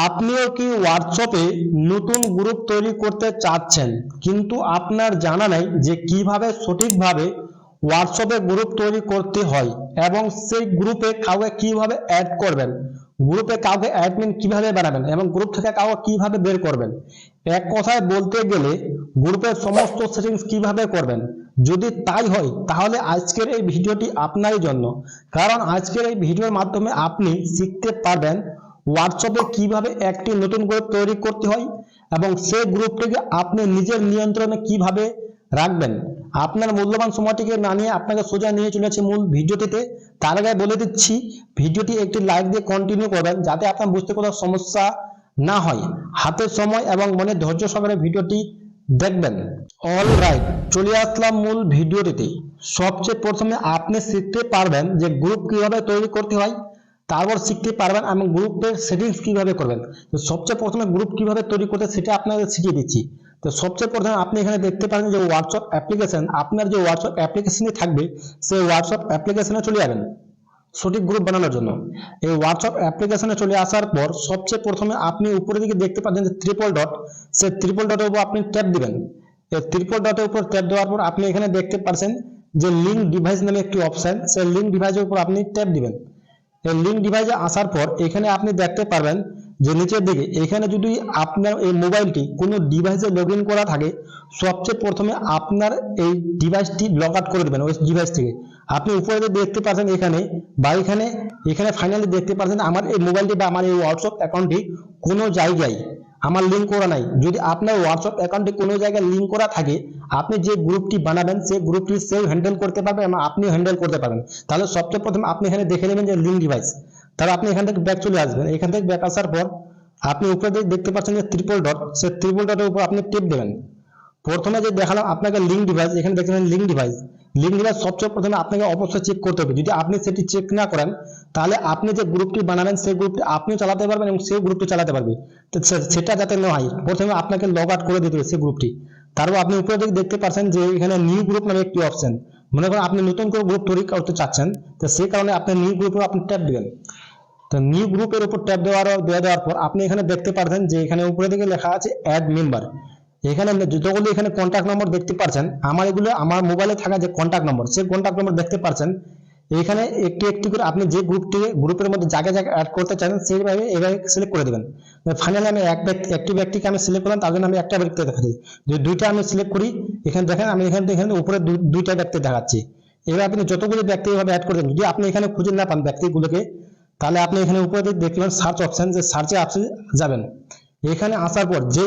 আপনিও কি হোয়াটসঅ্যাপে নতুন গ্রুপ তৈরি করতে চাচ্ছেন? কিন্তু আপনার জানা নেই যে কীভাবে সঠিকভাবে হোয়াটসঅ্যাপে গ্রুপ তৈরি করতে হয় এবং সেই গ্রুপে কাউকে কীভাবে অ্যাড করবেন? গ্রুপে কাউকে অ্যাডমিন কীভাবে বানাবেন এবং গ্রুপ থেকে কাউকে কীভাবে বের করবেন? এক কথায় বলতে গেলে গ্রুপের সমস্ত সেটিংস কীভাবে করবেন? যদি তাই হয়, তাহলে আজকের এই ভিডিওটি আপনারই জন্য। কারণ আজকের এই ভিডিওর মাধ্যমে আপনি শিখতে পারবেন হোয়াটসঅ্যাপে কীভাবে একটি নতুন গ্রুপ তৈরি করতে হয় এবং সেই গ্রুপটিকে আপনি নিজের নিয়ন্ত্রণে কীভাবে রাখবেন? আপনার মূল্যবান সময়টিকে না নিয়ে আপনাকে সোজা নিয়ে চলেছে মূল ভিডিওটিতে। তার আগে বলে দিচ্ছি, ভিডিওটি একটি লাইক দিয়ে কন্টিনিউ করবেন যাতে আপনার বুঝতে কোনো সমস্যা না হয়। হাতের সময় এবং মনে ধৈর্য সহকারে ভিডিওটি দেখবেন। অল রাইট চলে আসলাম মূল ভিডিওটিতে। সবচেয়ে প্রথমে আপনি শিখতে পারবেন যে গ্রুপ কীভাবে তৈরি করতে হয়। তারপর শিখতে পারবেন এবং গ্রুপের সেটিংস কীভাবে করবেন। তো সবচেয়ে প্রথমে গ্রুপ কীভাবে তৈরি করতে সেটা আপনাদের শিখিয়ে দিচ্ছি। তো সবচেয়ে প্রথমে আপনি এখানে দেখতে পারেন যে হোয়াটসঅ্যাপ অ্যাপ্লিকেশন আপনার যে হোয়াটসঅ্যাপ অ্যাপ্লিকেশনই থাকবে, সেই হোয়াটসঅ্যাপ অ্যাপ্লিকেশনে চলে যাবেন। সঠিক গ্রুপ বানানোর জন্য। এই হোয়াটসঅ্যাপ অ্যাপ্লিকেশনে চলে আসার পর সবচেয়ে প্রথমে আপনি উপরের দিকে দেখতে পাচ্ছেন যে ত্রিপল ডট সেই ত্রিপল ডটের উপর আপনি ট্যাপ দিবেন। এই ত্রিপল ডটের উপর ট্যাপ দেওয়ার পর আপনি এখানে দেখতে পাচ্ছেন যে লিঙ্ক ডিভাইস নামে একটি অপশন সেই লিঙ্ক ডিভাইসের উপর আপনি ট্যাপ দিবেন। লিঙ্ক ডিভাইসে আসার পর এখানে আপনি দেখতে পারবেন যে নিচের দিকে, এখানে যদি আপনার এই মোবাইলটি কোনো ডিভাইসে লগ করা থাকে, সবচেয়ে প্রথমে আপনার এই ডিভাইসটি লগ আউট করে দেবেন ওই ডিভাইস থেকে। আপনি উপরে দেখতে পাচ্ছেন এখানে বা এখানে এখানে ফাইনালি দেখতে পাচ্ছেন আমার এই মোবাইলটি বা আমার এই হোয়াটসঅ্যাপ অ্যাকাউন্টটি কোনো জায়গায় আমার লিঙ্ক করা নাই। যদি আপনার হোয়াটসঅ্যাপ অ্যাকাউন্টে কোনো জায়গায় লিঙ্ক করা থাকে, আপনি যে গ্রুপটি বানাবেন সেই গ্রুপটি সেও হ্যান্ডেল করতে পারবেন এবং আপনিও হ্যান্ডেল করতে পারবেন। তাহলে সবচেয়ে প্রথম আপনি এখানে দেখে নেবেন যে লিঙ্ক ডিভাইস তাহলে আপনি এখান থেকে ব্যাক চলে আসবেন। এখান থেকে ব্যাক আসার পর আপনি উপরে দেখতে পাচ্ছেন যে ত্রিপল ডট সেই ট্রিপল ডটের উপর আপনি টিপ দেবেন। প্রথমে যে দেখালাম আপনাকে লিঙ্ক ডিভাইস এখানে দেখছেন লিঙ্ক ডিভাইস লিঙ্ক ডিভাইস সবচেয়ে প্রথমে আপনাকে অবশ্যই চেক করতে হবে। যদি আপনি সেটি চেক না করেন, তাহলে আপনি যে গ্রুপটি বানাবেন, সেই গ্রুপটি আপনিও চালাতে পারবেন এবং সেই গ্রুপটি চালাতে পারবে সেটা যাতে না হয়, প্রথমে আপনাকে লগ আউট করে দিতে হবে সেই গ্রুপটি তারপর আপনি উপরে দিকে দেখতে পাচ্ছেন যে এখানে নিউ গ্রুপ নামে একটি অপশন মনে করেন আপনি নতুন করে গ্রুপ তৈরি করতে চাচ্ছেন, তো সেই কারণে আপনি নিউ গ্রুপে আপনি ট্যাপ দিবেন। তো নিউ গ্রুপের উপর ট্যাপ দেওয়ার, দেওয়া দেওয়ার পর আপনি এখানে দেখতে পারছেন যে এখানে উপরে দিকে লেখা আছে অ্যাড মেম্বার এখানে যতগুলো এখানে কন্ট্যাক্ট নম্বর দেখতে পাচ্ছেন আমার এগুলো আমার মোবাইলে থাকা যে কন্ট্যাক্ট নম্বর সেই কন্ট্যাক্ট নম্বর দেখতে পাচ্ছেন এখানে একটি একটি করে আপনি যে গ্রুপটি গ্রুপের মধ্যে জায়গায় জায়গায় অ্যাড করতে চান, সেইভাবে এভাবে সিলেক্ট করে দেবেন। ফাইনালি আমি এক ব্যক্তি, একটি ব্যক্তিকে আমি সিলেক্ট করলাম, তার জন্য আমি একটা ব্যক্তি দেখাচ্ছি। যদি দুইটা আমি সিলেক্ট করি, এখানে দেখেন, আমি এখানে এখানে উপরে দুইটা ব্যক্তি দেখাচ্ছি। এবার আপনি যতগুলো ব্যক্তি এভাবে অ্যাড করবেন যদি আপনি এখানে খুঁজে না পান ব্যক্তিগুলোকে, তাহলে আপনি এখানে উপরে দিকে দেখলেন সার্চ অপশন যে সার্চে আপনি যাবেন। এখানে আসার পর যে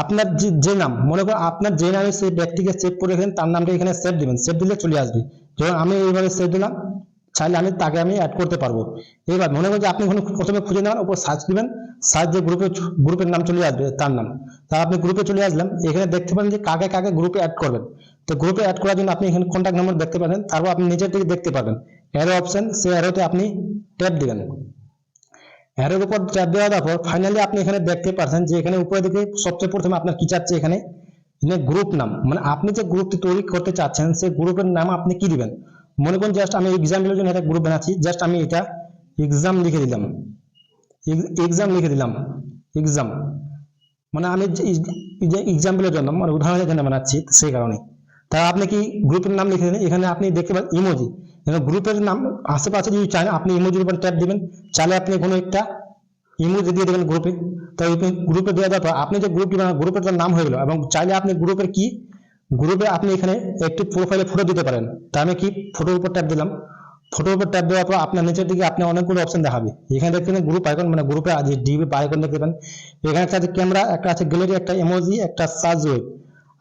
আপনার যে নাম, মনে করুন আপনার যে নামে সেই ব্যক্তিকে সেভ করে রেখেছেন, তার নামটা এখানে সেভ দিবেন। সেভ দিলে চলে আসবে। যখন আমি এইভাবে সেভ দিলাম, চাইলে আমি তাকে আমি অ্যাড করতে পারব। এবার মনে করেন যে আপনি ওখানে প্রথমে খুঁজে নেবেন, উপর সার্চ দিবেন সার্চ যে গ্রুপে গ্রুপের নাম চলে আসবে, তার নাম। তার আপনি গ্রুপে চলে আসলাম এখানে দেখতে পারেন যে কাকে কাকে গ্রুপে অ্যাড করবেন। তো গ্রুপে অ্যাড করার জন্য আপনি এখানে কন্ট্যাক্ট নাম্বার দেখতে পাবেন, তারপর আপনি নিজের দিকে দেখতে পাবেন। অ্যারো অপশন সেই অ্যারোতে আপনি ট্যাপ দিবেন। অ্যারোর উপর ট্যাপ দেওয়ার পর ফাইনালি আপনি এখানে দেখতে পাচ্ছেন যে এখানে উপরে দিকে সবচেয়ে প্রথমে আপনার কি চাচ্ছে এখানে? গ্রুপ নাম। মানে আপনি যে গ্রুপটি তৈরি করতে চাচ্ছেন, সেই গ্রুপের নাম আপনি কি দিবেন? মনে করুন জাস্ট আমি এক্সাম্পলের জন্য একটা গ্রুপ বানাচ্ছি। জাস্ট আমি এটা এক্সাম লিখে দিলাম। এক্সাম লিখে দিলাম। এক্সাম মানে আমি যে এক্সাম্পলের জন্য মানে উদাহরণের জন্য বানাচ্ছি, সেই কারণে। তা আপনি কি গ্রুপের নাম লিখে দিন এখানে আপনি দেখতে পাবেন ইমোজি গ্রুপের নাম আশেপাশে যদি চান, আপনি ইমোজির উপর ট্যাপ দিবেন। চাইলে আপনি কোনো একটা ইমোজি দিয়ে দেবেন গ্রুপে তো গ্রুপে দেওয়া যাওয়ার পর আপনি যে গ্রুপটি গ্রুপের তো নাম হয়ে গেল এবং চাইলে আপনি গ্রুপের কি? গ্রুপে আপনি এখানে একটি প্রোফাইলে ফটো দিতে পারেন। তা আমি কি? ফটোর উপর ট্যাপ দিলাম। ফটোর উপর ট্যাপ দেওয়ার পর আপনার নিচের দিকে আপনি অনেকগুলো অপশন দেখাবে। এখানে দেখবেন গ্রুপ আইকন মানে গ্রুপে ডিবি আইকন দেখতে পাবেন এখানে একটা আছে ক্যামেরা একটা আছে গ্যালারি একটা ইমোজি একটা সার্চ ওয়েব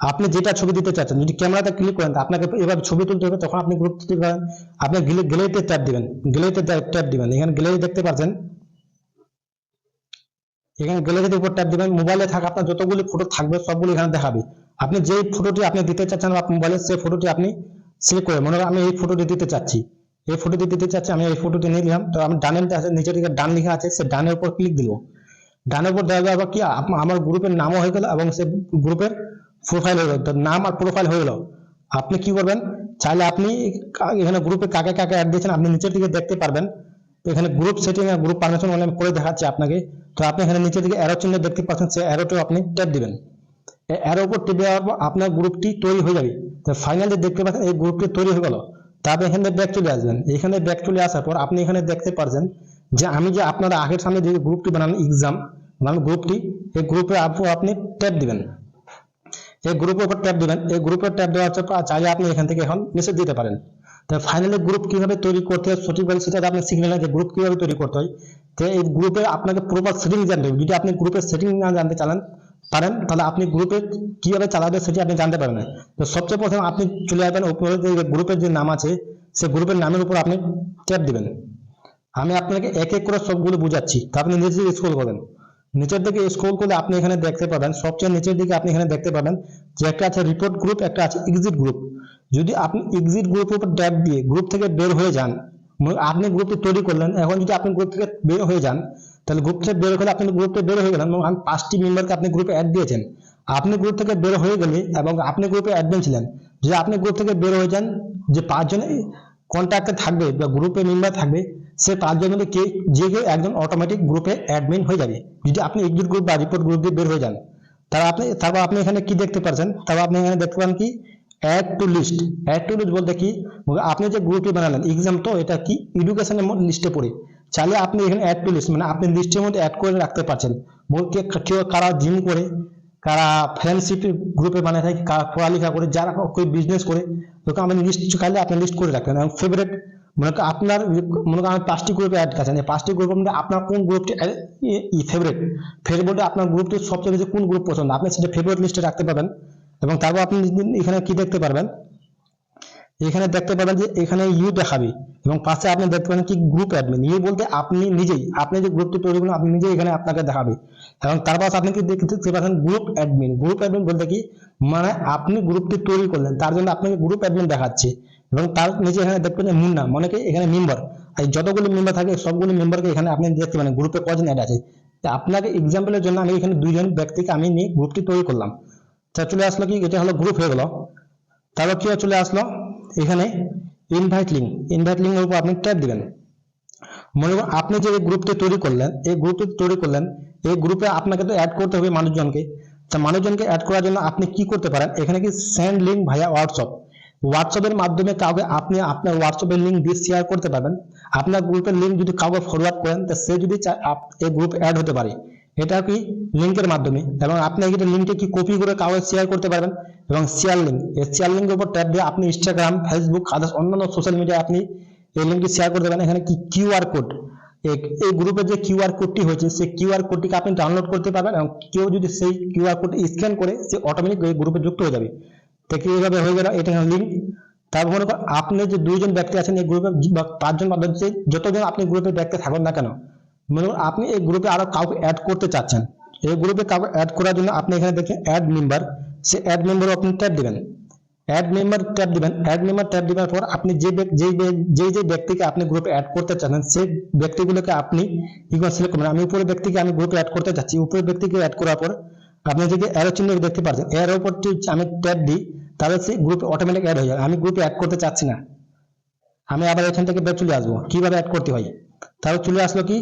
আপনি যেটা ছবি দিতে চাচ্ছেন, যদি ক্যামেরাতে ক্লিক করেন, আপনাকে এভাবে ছবি তুলতে হবে, তখন আপনি গ্রুপ দিতে পারেন আপনি গ্যালারিতে ট্যাপ দিবেন গ্যালারিতে ট্যাপ দিবেন। এখানে গ্যালারি দেখতে পাচ্ছেন? এখানে গ্যালারিতে উপর ট্যাপ দিবেন মোবাইলে থাকা আপনার যতগুলি ফটো থাকবে, সবগুলো এখানে দেখাবে। আপনি যেই ফটোটি আপনি দিতে চাচ্ছেন আপনার মোবাইলে সেই ফটোটি আপনি সিলেক্ট করে, মনে আমি এই ফটোটি দিতে চাচ্ছি। এই ফটোটি দিতে চাচ্ছি, আমি এই ফটোটি নিয়ে নিলাম, তো আমি ডানের আছে, নিচের দিকে ডান লেখা আছে, সে ডানের উপর ক্লিক দিল। ডানের উপর দেওয়া যাবে কি আমার গ্রুপের নামও হয়ে গেল এবং সে গ্রুপের প্রোফাইল হয়ে গেল তো নাম আর প্রোফাইল হয়ে গেল। আপনি কি করবেন? চাইলে আপনি এখানে গ্রুপে কাকে কাকে অ্যাড দিয়েছেন, আপনি নিচের দিকে দেখতে পারবেন। তো এখানে গ্রুপ সেটিং আর গ্রুপ পারমিশন অনলাইন করে দেখাচ্ছে আপনাকে। তো আপনি এখানে নিচে দিকে অ্যারো চিহ্ন দেখতে পাচ্ছেন, সেই অ্যারোটা আপনি ট্যাপ দিবেন। অ্যারো উপর টিপে দেওয়ার পর আপনার গ্রুপটি তৈরি হয়ে যাবে। তো ফাইনালি দেখতে পাচ্ছেন, এই গ্রুপটি তৈরি হয়ে গেল। তারপর এখানে ব্যাক চলে আসবেন। এখানে ব্যাক চলে আসার পর আপনি এখানে দেখতে পারছেন যে আমি যে আপনারা আগের সামনে যে গ্রুপটি বানান এক্সাম বানান গ্রুপটি এই গ্রুপে আপনি ট্যাপ দিবেন। এই গ্রুপের উপর ট্যাপ দিবেন, এই গ্রুপের ট্যাপ দেওয়ার চাইলে আপনি এখান থেকে এখন মেসেজ দিতে পারেন। তো ফাইনালি গ্রুপ কীভাবে তৈরি করতে হয় সঠিকভাবে সেটা আপনি শিখলেন না যে গ্রুপ কীভাবে তৈরি করতে হয়, তো এই গ্রুপে আপনাকে প্রপার সেটিং জানতে হবে। যদি আপনি গ্রুপের সেটিং না জানতে চালান, পারেন, তাহলে আপনি গ্রুপে কীভাবে চালাবে সেটি আপনি জানতে পারেন তো সবচেয়ে প্রথম আপনি চলে আসবেন উপরে যে গ্রুপের যে নাম আছে, সেই গ্রুপের নামের উপর আপনি ট্যাপ দিবেন। আমি আপনাকে এক এক করে সবগুলো বুঝাচ্ছি, তা আপনি নিজে স্ক্রল করবেন নিচের দিকে স্ক্রল করলে আপনি এখানে দেখতে পাবেন, সবচেয়ে নিচের দিকে আপনি এখানে দেখতে পাবেন যে একটা আছে রিপোর্ট গ্রুপ একটা আছে এক্সিট গ্রুপ যদি আপনি এক্সিট গ্রুপের উপর ট্যাপ দিয়ে গ্রুপ থেকে বের হয়ে যান আপনি গ্রুপটি তৈরি করলেন, এখন যদি আপনি গ্রুপ থেকে বের হয়ে যান, তাহলে গ্রুপ থেকে বের হলে আপনি গ্রুপ থেকে বের হয়ে গেলেন এবং আমি পাঁচটি মেম্বারকে আপনি গ্রুপে অ্যাড দিয়েছেন। আপনি গ্রুপ থেকে বের হয়ে গেলে এবং আপনি গ্রুপে অ্যাডমিন ছিলেন যদি আপনি গ্রুপ থেকে বের হয়ে যান, যে পাঁচজন কন্ট্যাক্টে থাকবে বা গ্রুপে মেম্বার থাকবে, সে পাঁচজন মধ্যে কে যে কেউ একজন অটোমেটিক গ্রুপে অ্যাডমিন হয়ে যাবে। যদি আপনি এক্সিট গ্রুপ বা রিপোর্ট গ্রুপ দিয়ে বের হয়ে যান তারপর আপনি তারপর আপনি এখানে কি দেখতে পাচ্ছেন তারপর আপনি এখানে দেখতে পান কি add to list add to list বলতে কি আপনি যে গ্রুপটি বানালেন এক্সাম তো এটা কি এডুকেশনের লিস্টে পড়ে। চাইলে আপনি এখানে অ্যাড টু লিস্ট মানে আপনি লিস্টের মধ্যে অ্যাড করে রাখতে পারছেন। কেউ কারা জিম করে কারা ফ্রেন্ডশিপ গ্রুপে বানিয়ে থাকি, কারা পড়ালেখা করে, যারা কেউ বিজনেস করে তোকে আমি লিস্ট চাইলে আপনি লিস্ট করে রাখবেন এবং ফেভারিট মনে করেন আপনার, মনে করেন আমি পাঁচটি গ্রুপে অ্যাড কাছেন এই পাঁচটি গ্রুপের মধ্যে আপনার কোন গ্রুপটি ফেভারিট ফেভারিট আপনার গ্রুপটি সবচেয়ে বেশি কোন গ্রুপ পছন্দ? আপনি সেটা ফেভারিট লিস্টে রাখতে পারবেন। এবং তারপর আপনি এখানে কি দেখতে পারবেন? এখানে দেখতে পাবেন যে এখানে ইউ দেখাবে এবং পাশে আপনি দেখতে পাবেন কি গ্রুপ অ্যাডমিন ইউ বলতে আপনি নিজেই, আপনি যে গ্রুপটি তৈরি করলেন, আপনি নিজেই এখানে আপনাকে দেখাবে। এবং তার পাশে আপনি কি দেখতে পাচ্ছেন গ্রুপ অ্যাডমিন গ্রুপ অ্যাডমিন বলতে কি? মানে আপনি গ্রুপটি তৈরি করলেন, তার জন্য আপনাকে গ্রুপ অ্যাডমিন দেখাচ্ছে। এবং তার নিচে এখানে দেখবেন যে মুন্না মানে কি? এখানে মেম্বার আর যতগুলো মেম্বার থাকে, সবগুলো মেম্বারকে এখানে আপনি দেখতে পারেন গ্রুপে কজন অ্যাড আছে। তা আপনাকে এক্সাম্পলের জন্য আমি এখানে দুইজন ব্যক্তিকে আমি নিয়ে গ্রুপটি তৈরি করলাম। তা চলে আসলো কি? এটা হলো গ্রুপ হয়ে গেল। তারপর কি চলে আসলো? এখানে ইনভাইট লিঙ্ক ইনভাইট লিঙ্কের উপর আপনি ট্যাপ দিবেন। মনে করুন আপনি যে গ্রুপটি তৈরি করলেন, এই গ্রুপটি তৈরি করলেন, এই গ্রুপে আপনাকে তো অ্যাড করতে হবে মানুষজনকে। তা মানুষজনকে অ্যাড করার জন্য আপনি কি করতে পারেন? এখানে কি সেন্ড লিঙ্ক ভাইয়া হোয়াটসঅ্যাপ হোয়াটসঅ্যাপের মাধ্যমে কাউকে আপনি আপনার হোয়াটসঅ্যাপের লিঙ্ক দিয়ে শেয়ার করতে পারবেন। আপনার গ্রুপের লিঙ্ক যদি কাউকে ফরওয়ার্ড করেন, তা সে যদি চায় এই গ্রুপ অ্যাড হতে পারে। এটা কি লিঙ্কের মাধ্যমে এবং আপনি এটা লিঙ্কটা কি কপি করে কাউকে শেয়ার করতে পারবেন এবং শেয়ার লিঙ্ক এই শেয়ার লিঙ্কের উপর ট্যাপ দিয়ে আপনি ইনস্টাগ্রাম ফেসবুক আদার্স অন্যান্য সোশ্যাল মিডিয়ায় আপনি এই লিঙ্কটি শেয়ার করতে পারেন। এখানে কি কিউআর কোড এই গ্রুপের যে কিউআর কোডটি হয়েছে, সেই কিউআর কোডটিকে আপনি ডাউনলোড করতে পারবেন এবং কেউ যদি সেই কিউআর কোড স্ক্যান করে, সে অটোমেটিক এই গ্রুপে যুক্ত হয়ে যাবে। তো কি এইভাবে হয়ে গেল? এটা লিঙ্ক তারপর মনে করেন, আপনি যে দুইজন ব্যক্তি আছেন এই গ্রুপে বা পাঁচজন বা যতজন আপনি গ্রুপে ব্যক্তি থাকুন না কেন মনে করুন আপনি এই গ্রুপে আরও কাউকে অ্যাড করতে চাচ্ছেন। এই গ্রুপে কাউকে অ্যাড করার জন্য আপনি এখানে দেখেন অ্যাড মেম্বার সে অ্যাড মেম্বার আপনি ট্যাপ দিবেন। অ্যাড মেম্বার ট্যাপ দিবেন। অ্যাড মেম্বার ট্যাপ দেওয়ার পর আপনি যে যে ব্যক- যেই যে ব্যক্তিকে আপনি গ্রুপে অ্যাড করতে চাচ্ছেন সেই ব্যক্তিগুলোকে আপনি কি সিলেক্ট করবেন। আমি উপরে ব্যক্তিকে আমি গ্রুপে অ্যাড করতে চাচ্ছি। উপরে ব্যক্তিকে অ্যাড করার পর আপনি যদি অ্যারো চিহ্ন দেখতে পাচ্ছেন এর উপর আমি ট্যাপ দিই, তাহলে সেই গ্রুপে অটোমেটিক অ্যাড হয়ে যাবে। আমি গ্রুপে অ্যাড করতে চাচ্ছি না। আমি আবার এখান থেকে বের চলে আসব। কীভাবে অ্যাড করতে হয়? তাহলে চলে আসলো কি?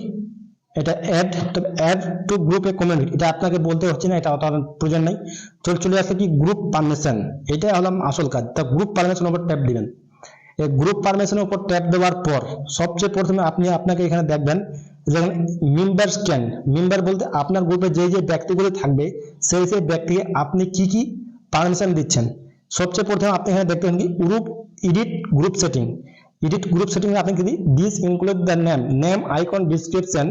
এটা অ্যাড তবে অ্যাড টু গ্রুপ এ কমিউনিটি এটা আপনাকে বলতে হচ্ছে না, এটা অত প্রয়োজন নেই। চল চলে আসলো কি? গ্রুপ পারমিশন এটাই হলো আসল কাজ। তা গ্রুপ পারমিশন উপর ট্যাপ দিবেন। এই গ্রুপ পারমিশনের উপর ট্যাপ দেওয়ার পর, সবচেয়ে প্রথমে আপনি আপনাকে এখানে দেখবেন যেমন মেম্বার স্ক্যান মেম্বার বলতে আপনার গ্রুপে যে যে ব্যক্তিগুলো থাকবে, সেই সেই ব্যক্তিকে আপনি কি কি পারমিশন দিচ্ছেন? সবচেয়ে প্রথমে আপনি এখানে দেখবেন কি? Group edit group setting edit group setting আপনি কি this include the name name icon description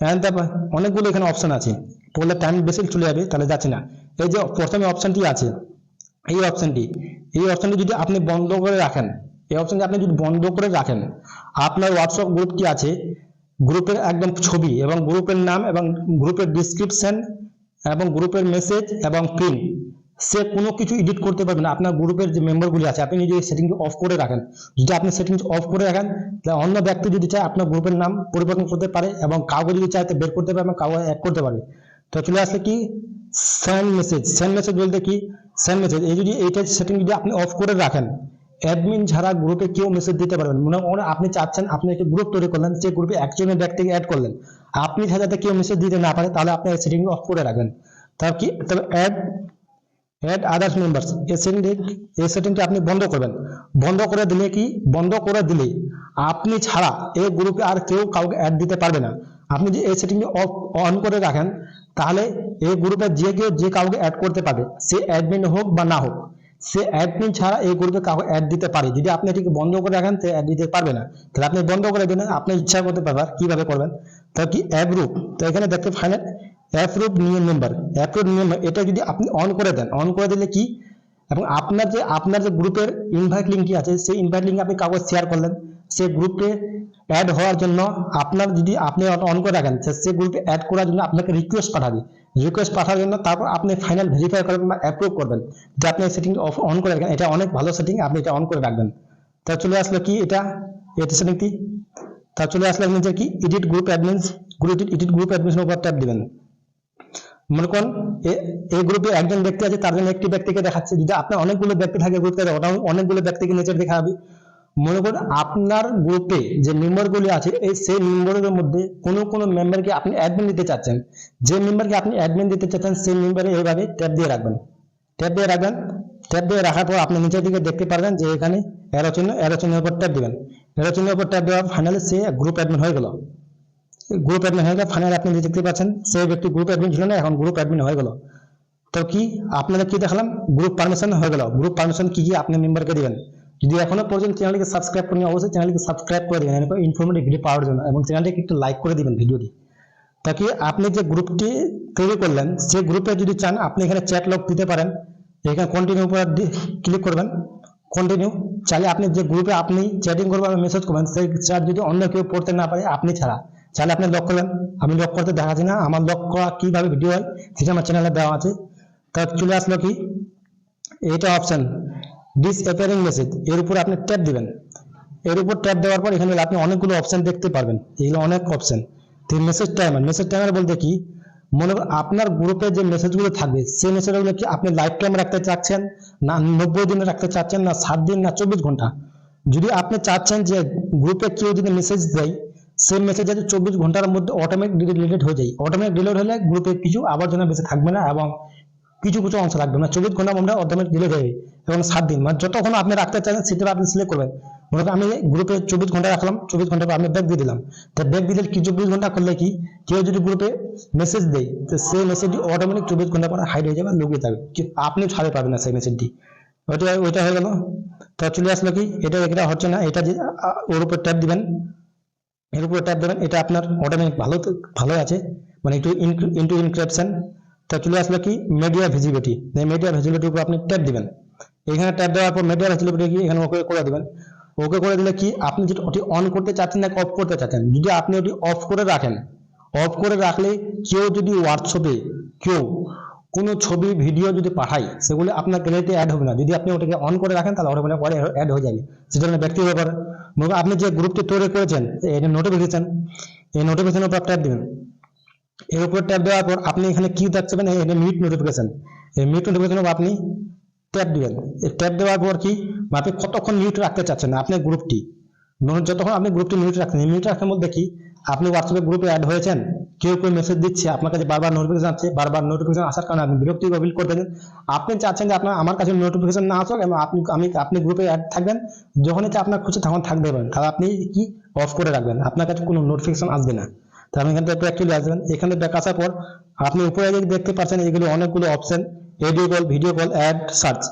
and তারপর অনেকগুলো এখানে অপশন আছে। বললে টাইম বেশি চলে যাবে, তাহলে যাচ্ছে না। এই যে প্রথমে অপশনটি আছে, এই অপশনটি এই অপশনটি যদি আপনি বন্ধ করে রাখেন, এই অপশনটি আপনি যদি বন্ধ করে রাখেন, আপনার হোয়াটসঅ্যাপ গ্রুপটি আছে গ্রুপের একদম ছবি এবং গ্রুপের নাম এবং গ্রুপের ডিসক্রিপশন এবং গ্রুপের মেসেজ এবং পিন সে কোনো কিছু এডিট করতে পারবে না। আপনার গ্রুপের যে মেম্বারগুলি আছে, আপনি যদি সেটিংটি অফ করে রাখেন। যদি আপনি সেটিংস অফ করে রাখেন, তাহলে অন্য ব্যক্তি যদি চায় আপনার গ্রুপের নাম পরিবর্তন করতে পারে এবং কাউকে যদি চায় তো বের করতে পারে এবং কাউকে অ্যাড করতে পারে। তো চলে আসলে কি? সেন্ড মেসেজ সেন্ড মেসেজ বলতে কি? সেন্ড মেসেজ এই যদি এইটা সেটিং যদি আপনি অফ করে রাখেন অ্যাডমিন ছাড়া গ্রুপে কেউ মেসেজ দিতে পারবেন মনে মনে আপনি চাচ্ছেন, আপনি একটা গ্রুপ তৈরি করলেন সেই গ্রুপে একজনের ব্যক্তিকে অ্যাড করলেন। আপনি যাতে কেউ মেসেজ দিতে না পারে, তাহলে আপনি সেটিং অফ করে রাখবেন। তার কি? তবে অ্যাড অ্যাড আদার্স মেম্বার্স এই সেটিংটি এই সেটিংটি আপনি বন্ধ করবেন বন্ধ করে দিলে কি বন্ধ করে দিলে আপনি ছাড়া এই গ্রুপে আর কেউ কাউকে অ্যাড দিতে পারবে না আপনি যে এই সেটিংটি অফ অন করে রাখেন তাহলে এই গ্রুপে যে কেউ যে কাউকে অ্যাড করতে পারবে সে অ্যাডমিন হোক বা না হোক সে অ্যাডমিন ছাড়া এই গ্রুপে কাউকে অ্যাড দিতে পারে যদি আপনি এটিকে বন্ধ করে রাখেন সে অ্যাড দিতে পারবে না তাহলে আপনি বন্ধ করে দেবেন আপনি ইচ্ছা করতে পারবেন কীভাবে করবেন তো কি অ্যাপ গ্রুপ তো এখানে দেখতে final approve new member approve new এটা যদি আপনি অন করে দেন অন করে দিলে কি? এবং আপনার যে আপনার যে গ্রুপের ইনভাইট লিঙ্কটি আছে, সেই ইনভাইট লিঙ্ক আপনি কাগজ শেয়ার করলেন সে গ্রুপে অ্যাড হওয়ার জন্য আপনার যদি আপনি অন করে রাখেন, সে গ্রুপে অ্যাড করার জন্য আপনাকে রিকোয়েস্ট পাঠাবে। রিকোয়েস্ট পাঠার জন্য তারপর আপনি ফাইনাল ভেরিফাই করবেন বা অ্যাপ্রুভ করবেন। যে আপনি সেটিং অফ অন করে রাখেন, এটা অনেক ভালো সেটিং আপনি এটা অন করে রাখবেন। তা চলে আসলো কি এটা? এটা সেটিংটি তা চলে আসলো নিচে কি edit group admins group edit group অ্যাডমিনসের উপর ট্যাপ দিবেন। মনে করুন এই গ্রুপে একজন ব্যক্তি আছে, তার জন্য একটি ব্যক্তিকে দেখাচ্ছে। যদি আপনার অনেকগুলো ব্যক্তি থাকে গ্রুপে ওটা অনেকগুলো ব্যক্তিকে নিচে দেখা হবে মনে করুন, আপনার গ্রুপে যে মেম্বারগুলি আছে, এই সেই মেম্বারের মধ্যে কোনো কোনো মেম্বারকে আপনি অ্যাডমিন দিতে চাচ্ছেন। যে মেম্বারকে আপনি অ্যাডমিন দিতে চাচ্ছেন, সেই মেম্বারে এইভাবে ট্যাপ দিয়ে রাখবেন। ট্যাপ দিয়ে রাখবেন। ট্যাপ দিয়ে রাখার পর আপনি নিচের দিকে দেখতে পারবেন যে এখানে এরো চিহ্ন এরো চিহ্নের উপর ট্যাপ দিবেন। এরো চিহ্নের উপর ট্যাপ দেওয়ার ফাইনালি সে গ্রুপ অ্যাডমিন হয়ে গেল। গ্রুপ অ্যাডমিন হয়ে গেল। ফাইনাল আপনি দেখতে পাচ্ছেন, সেই ব্যক্তি গ্রুপ অ্যাডমিন ছিল না, এখন গ্রুপ অ্যাডমিন হয়ে গেল। তো কি, আপনাদের কি দেখালাম? গ্রুপ পারমিশন হয়ে গেল। গ্রুপ পারমিশন কি কি আপনি মেম্বারকে দিবেন? যদি এখনও পর্যন্ত চ্যানেলটিকে সাবস্ক্রাইব করেন অবশ্যই চ্যানেলকে সাবস্ক্রাইব করে দিবেন, এরকম ইনফরমেটিভ ভিডিও পাওয়ার জন্য এবং চ্যানেলটিকে একটু লাইক করে দিবেন ভিডিওটি তাকে আপনি যে গ্রুপটি তৈরি করলেন সেই গ্রুপে যদি চান, আপনি এখানে চ্যাট লক দিতে পারেন। এখানে কন্টিনিউ উপর ক্লিক করবেন। কন্টিনিউ চাইলে আপনি যে গ্রুপে আপনি চ্যাটিং করবেন মেসেজ করবেন, সেই চ্যাট যদি অন্য কেউ পড়তে না পারে, আপনি ছাড়া। চাইলে আপনি লক করলেন আমি লক করতে দেখাচ্ছি না, আমার লক করা কীভাবে ভিডিও হয়, সেটা আমার চ্যানেলে দেওয়া আছে। তা চলে আসলো কি? এটা অপশন ডিসঅ্যাপিয়ারিং মেসেজ এর উপর আপনি ট্যাপ দিবেন। এর উপর ট্যাপ দেওয়ার পর এখানে আপনি অনেকগুলো অপশন দেখতে পারবেন, এগুলো অনেক অপশন তো মেসেজ টাইমার মেসেজ টাইমার বলতে কি? মনে আপনার গ্রুপে যে মেসেজগুলো থাকবে, সেই মেসেজগুলো কি আপনি লাইফ টাইম রাখতে চাচ্ছেন, না নব্বই দিনে রাখতে চাচ্ছেন, না সাত দিন, না চব্বিশ ঘণ্টা? যদি আপনি চাচ্ছেন যে গ্রুপে কেউ যদি মেসেজ দেয় সেই মেসেজ আছে, চব্বিশ ঘণ্টার মধ্যে অটোমেটিক ডিলিট হয়ে যায়। অটোমেটিক ডিলিট হলে গ্রুপে কিছু আবর্জনা বেশি থাকবে না এবং কিছু কিছু অংশ রাখবে না। চব্বিশ ঘণ্টার মধ্যে অটোমেটিক ডিলিট হয়ে এবং সাত দিন। মানে যতক্ষণ আপনি রাখতে চান সেটা আপনি সিলেক্ট করবেন। মনে আমি গ্রুপে চব্বিশ ঘণ্টা রাখলাম, চব্বিশ ঘণ্টা আমি ব্যাক দিয়ে দিলাম। তো ব্যাক দিলে কি চব্বিশ ঘণ্টা করলে কি? কেউ যদি গ্রুপে মেসেজ দেয়, তো সেই মেসেজটি অটোমেটিক চব্বিশ ঘণ্টা পর হাইড হয়ে যাবে লুকিয়ে যাবে আপনি ছাড়ে পাবেন না সেই মেসেজটি ওইটা ওইটা হয়ে গেল। তো চলে আসলো কি? এটা এটা হচ্ছে না, এটা ওর উপর ট্যাপ দিবেন। এর উপর ট্যাপ দেবেন এটা আপনার অটোমেটিক ভালো ভালো আছে মানে একটু ইনটু ইনক্রিপশন তো চলে আসলো কি মিডিয়া ভিজিবিলিটি মিডিয়া ভিজিবিলিটির উপর আপনি ট্যাপ দিবেন। এখানে ট্যাপ দেওয়ার পর মিডিয়া ভিজিবিলিটি কি, এখানে ওকে করে দিবেন। ওকে করে দিলে কি, আপনি যেটা ওটি অন করতে চাচ্ছেন না অফ করতে চাচ্ছেন। যদি আপনি ওটি অফ করে রাখেন অফ করে রাখলে কেউ যদি হোয়াটসঅ্যাপে কেউ কোনো ছবি ভিডিও যদি পাঠায় সেগুলো আপনার গ্যালারিতে অ্যাড হবে না। যদি আপনি ওটাকে অন করে রাখেন, তাহলে অটোমেটিক পরে অ্যাড হয়ে যাবে। সেটা হলো ব্যক্তিগত ব্যাপার। মনে আপনি যে গ্রুপটি তৈরি করেছেন এটা নোটিফিকেশন এই নোটিফিকেশন উপর ট্যাপ দিবেন। এর উপর ট্যাপ দেওয়ার পর আপনি এখানে কি দেখছেন এটা মিট নোটিফিকেশন এই মিট নোটিফিকেশন আপনি ট্যাপ দিবেন। এই ট্যাপ দেওয়ার পর কি? আপনি কতক্ষণ মিউট রাখতে চাচ্ছেন আপনার গ্রুপটি যতক্ষণ আপনি গ্রুপটি মিউট রাখছেন মিউট রাখার মধ্যে কি? আপনি হোয়াটসঅ্যাপে গ্রুপে অ্যাড হয়েছেন, কেউ কেউ মেসেজ দিচ্ছে, আপনার কাছে বারবার নোটিফিকেশন আসছে, বারবার নোটিফিকেশন আসার কারণে আপনি বিরক্তি ফিল করতেছেন। আপনি চাচ্ছেন যে আপনার, আমার কাছে নোটিফিকেশন না আসুক এবং আপনি, আমি, আপনি গ্রুপে অ্যাড থাকবেন যখনই চা আপনার খুশি তখন থাকতে পারেন তাহলে আপনি কি অফ করে রাখবেন? আপনার কাছে কোনো নোটিফিকেশন আসবে না। তো আপনি এখান থেকে চলে আসবেন এখানে ব্যাক আসার পর আপনি উপরে দেখতে পাচ্ছেন, এগুলো অনেকগুলো option audio call video call add search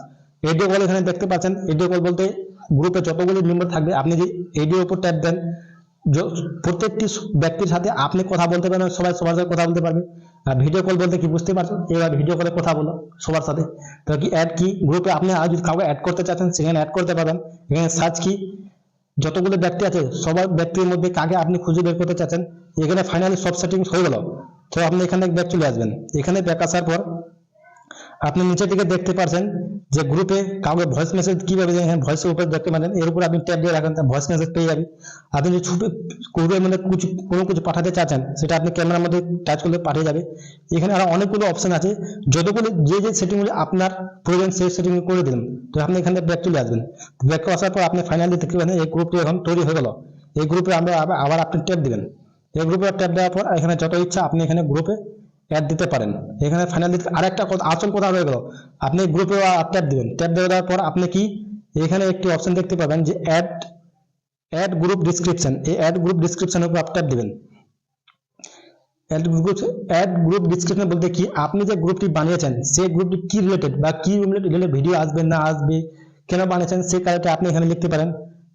audio call এখানে দেখতে পাচ্ছেন। এডিও কল বলতে গ্রুপে যতগুলো মেম্বার থাকবে, আপনি যে এডিও উপর ট্যাপ দেন প্রত্যেকটি ব্যক্তির সাথে আপনি কথা বলতে পারবেন, সবাই সবার সাথে কথা বলতে পারবে। আর ভিডিও কল বলতে কি বুঝতে পারছেন? এবার ভিডিও কলে কথা বলো সবার সাথে। তো কি অ্যাড কি গ্রুপে আপনি আর যদি কাউকে অ্যাড করতে চাচ্ছেন, সেখানে অ্যাড করতে পারবেন। এখানে সার্চ কি? যতগুলো ব্যক্তি আছে, সবার ব্যক্তির মধ্যে কাকে আপনি খুঁজে বের করতে চাচ্ছেন? এখানে ফাইনালি সব সেটিংস হয়ে গেল। তো আপনি এখানে ব্যাক চলে আসবেন। এখানে ব্যাক আসার পর আপনি নিচের দিকে দেখতে পাচ্ছেন যে গ্রুপে কাউকে ভয়েস মেসেজ কীভাবে ভয়েসের উপরে দেখতে পারেন, এর উপর আপনি ট্যাপ দিয়ে রাখেন ভয়েস মেসেজ পেয়ে যাবেন। আপনি যদি ছবি গ্রুপের মধ্যে কিছু, কোনো কিছু পাঠাতে চাচ্ছেন, সেটা আপনি ক্যামেরার মধ্যে টাচ করলে পাঠিয়ে যাবে। এখানে আরও অনেকগুলো অপশন আছে। যতগুলো যে যে সেটিংগুলি আপনার প্রয়োজন, সেই সেটিং করে দিলেন। তো আপনি এখানে ব্যাক চলে আসবেন। ব্যাক আসার পর আপনি ফাইনালি দেখতে পাবেন, এই গ্রুপটি এখন তৈরি হয়ে গেল। এই গ্রুপে আমরা আবার আপনি ট্যাপ দিবেন। এই গ্রুপে ট্যাপ দেওয়ার পর এখানে যত ইচ্ছা আপনি এখানে গ্রুপে অ্যাড দিতে পারেন। এখানে ফাইনালি আরেকটা কথা আসল কথা রয়ে গেল। আপনি গ্রুপে ট্যাপ দিবেন। ট্যাপ দেওয়ার পর আপনি কি? এখানে একটি অপশন দেখতে পাবেন যে অ্যাড অ্যাড গ্রুপ ডিসক্রিপশন এই অ্যাড গ্রুপ ডিসক্রিপশনের উপর ট্যাপ দিবেন। Add group add group description বলতে কি? আপনি যে গ্রুপটি বানিয়েছেন সেই গ্রুপটি কি রিলেটেড বা কি রিলেটেড ভিডিও আসবে না আসবে, কেন বানিয়েছেন, সেই কারণটা আপনি এখানে লিখতে পারেন।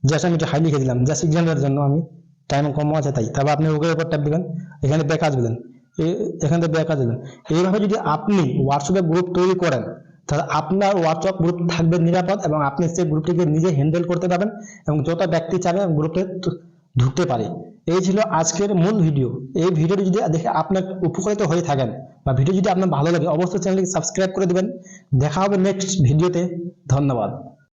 জাস্ট আমি একটু হাই লিখে দিলাম। জাস্ট এক্সাম্পলের জন্য আমি টাইম কম আছে তাই। তারপর আপনি ওকে উপর ট্যাপ দিবেন। এখানে ব্যাক আসবেন এখান থেকে ব্যাক আসবেন এইভাবে যদি আপনি হোয়াটসঅ্যাপে গ্রুপ তৈরি করেন, তাহলে আপনার হোয়াটসঅ্যাপ গ্রুপ থাকবে নিরাপদ এবং আপনি সেই গ্রুপটিকে নিজে হ্যান্ডেল করতে পারবেন এবং যত ব্যক্তি চাবে গ্রুপে ঢুকতে পারে। এই ছিল আজকের মূল ভিডিও এই ভিডিওটি যদি দেখে আপনার উপকৃত হয়ে থাকেন বা ভিডিও যদি আপনার ভালো লাগে, অবশ্যই চ্যানেলটি সাবস্ক্রাইব করে দেবেন। দেখা হবে নেক্সট ভিডিওতে ধন্যবাদ।